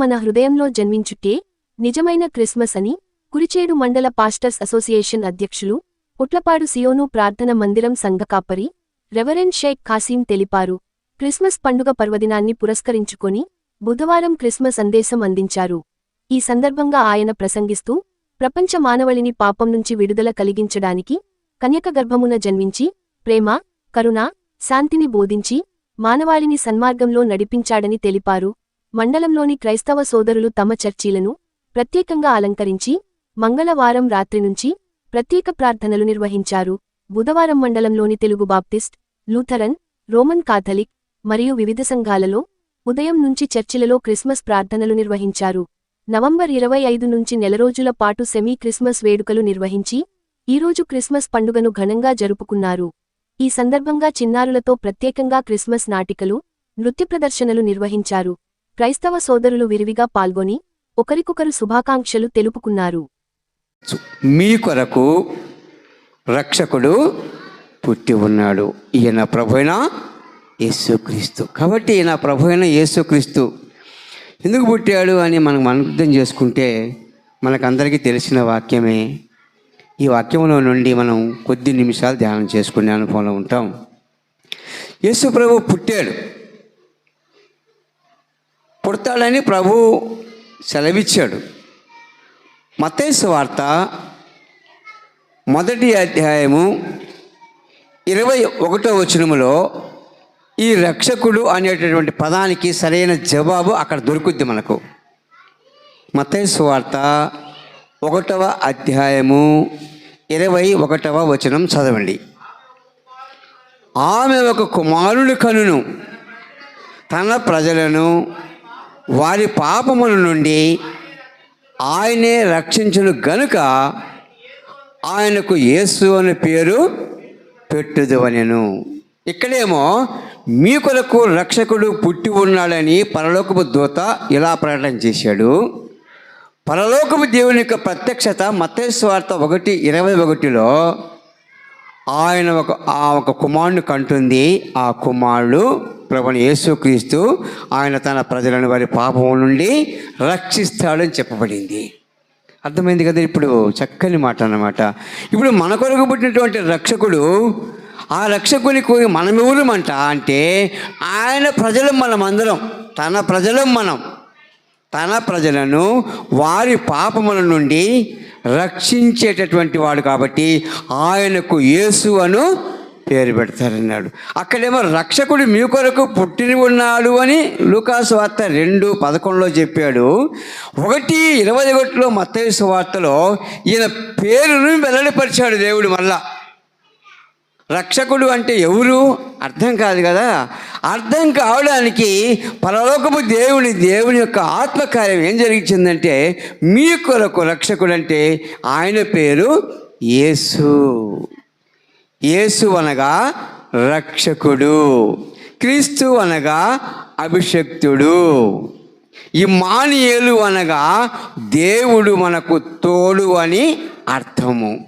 మన హృదయంలో జన్మించుటే నిజమైన క్రిస్మస్ అని కురిచేడు మండల పాస్టర్స్ అసోసియేషన్ అధ్యక్షులు పుట్లపాడు సియోను ప్రార్థన మందిరం సంఘకాపరి రెవరెండ్ షేక్ ఖాసీం తెలిపారు. క్రిస్మస్ పండుగ పర్వదినాన్ని పురస్కరించుకొని బుధవారం క్రిస్మస్ సందేశం అందించారు. ఈ సందర్భంగా ఆయన ప్రసంగిస్తూ ప్రపంచ మానవళిని పాపం నుంచి విడుదల కలిగించడానికి కన్యక గర్భమున జన్మించి ప్రేమ కరుణ శాంతిని బోధించి మానవాళిని సన్మార్గంలో నడిపించాడని తెలిపారు. మండలంలోని క్రైస్తవ సోదరులు తమ చర్చీలను ప్రత్యేకంగా అలంకరించి మంగళవారం రాత్రి నుంచి ప్రత్యేక ప్రార్థనలు నిర్వహించారు. బుధవారం మండలంలోని Telugu baptist Lutheran Roman Catholic మరియు వివిధ సంఘాలలో ఉదయం నుంచి చర్చిలలో క్రిస్మస్ ప్రార్థనలు నిర్వహించారు. నవంబర్ ఇరవై ఐదు నుంచి నెల రోజుల పాటు సెమీ క్రిస్మస్ వేడుకలు నిర్వహించి ఈరోజు క్రిస్మస్ పండుగను ఘనంగా జరుపుకున్నారు. ఈ సందర్భంగా చిన్నారులతో ప్రత్యేకంగా క్రిస్మస్ నాటికలు నృత్య ప్రదర్శనలు నిర్వహించారు. క్రైస్తవ సోదరులు విరివిగా పాల్గొని ఒకరికొకరు శుభాకాంక్షలు తెలుపుకున్నారు. మీ కొరకు రక్షకుడు పుట్టి ఉన్నాడు. ఈయన ప్రభుైన యేసుక్రీస్తు. కాబట్టి ఈయన ప్రభుైన యేసుక్రీస్తు ఎందుకు పుట్టాడు అని మనం అర్థం చేసుకుంటే మనకందరికీ తెలిసిన వాక్యమే. ఈ వాక్యంలో నుండి మనం కొద్ది నిమిషాలు ధ్యానం చేసుకునే అనుభవంలో ఉంటాం. యేసు ప్రభు పుట్టాడు. పుడతాడని ప్రభు సెలవిచ్చాడు. మతేసు వార్త మొదటి అధ్యాయము ఇరవై ఒకటో వచనములో ఈ రక్షకుడు అనేటటువంటి పదానికి సరైన జవాబు అక్కడ దొరుకుద్ది మనకు. మతేసు వార్త ఒకటవ అధ్యాయము ఇరవై ఒకటవ వచనం చదవండి. ఆమె ఒక కుమారుడు కనును తన ప్రజలను వారి పాపముల నుండి ఆయనే రక్షించును గనుక ఆయనకు యేసు అనే పేరు పెట్టుదువనెను. ఇక్కడేమో మీ కొరకు రక్షకుడు పుట్టి ఉన్నాడని పరలోకపు దూత ఇలా ప్రకటన చేశాడు. పరలోకపు దేవుని యొక్క ప్రత్యక్షత మతేశ్వార్త ఒకటి ఇరవై ఒకటిలో ఆయన ఒక ఆ ఒక కుమారుని కంటుంది. ఆ కుమారుడు ప్రభుని యేసుక్రీస్తు ఆయన తన ప్రజలను వారి పాపం నుండి రక్షిస్తాడని చెప్పబడింది. అర్థమైంది కదా ఇప్పుడు చక్కని మాట అన్నమాట. ఇప్పుడు మన కొరకు పుట్టినటువంటి రక్షకుడు ఆ రక్షకునికి మనమెవరమంట అంటే ఆయన ప్రజలం మనమందరం తన ప్రజలం మనం. తన ప్రజలను వారి పాపముల నుండి రక్షించేటటువంటి వాడు కాబట్టి ఆయనకు యేసు అను పేరు పెడతారన్నాడు. అక్కడేమో రక్షకుడు మీ కొరకు పుట్టిన ఉన్నాడు అని లూకాసు వార్త రెండు పదకొండులో చెప్పాడు. ఒకటి ఇరవై ఒకటిలో మత్తయ్య వార్తలో ఈయన పేరును వెల్లడిపరిచాడు దేవుడు మళ్ళా. రక్షకుడు అంటే ఎవరు? అర్థం కాదు కదా. అర్థం కావడానికి పరలోకపు దేవుని దేవుని యొక్క ఆత్మకార్యం ఏం జరిగించిందంటే మీ కొరకు రక్షకుడు అంటే ఆయన పేరు యేసు. యేసు అనగా రక్షకుడు క్రీస్తు అనగా అభిషక్తుడు. ఈ మానియేలు అనగా దేవుడు మనకు తోడు అని అర్థము.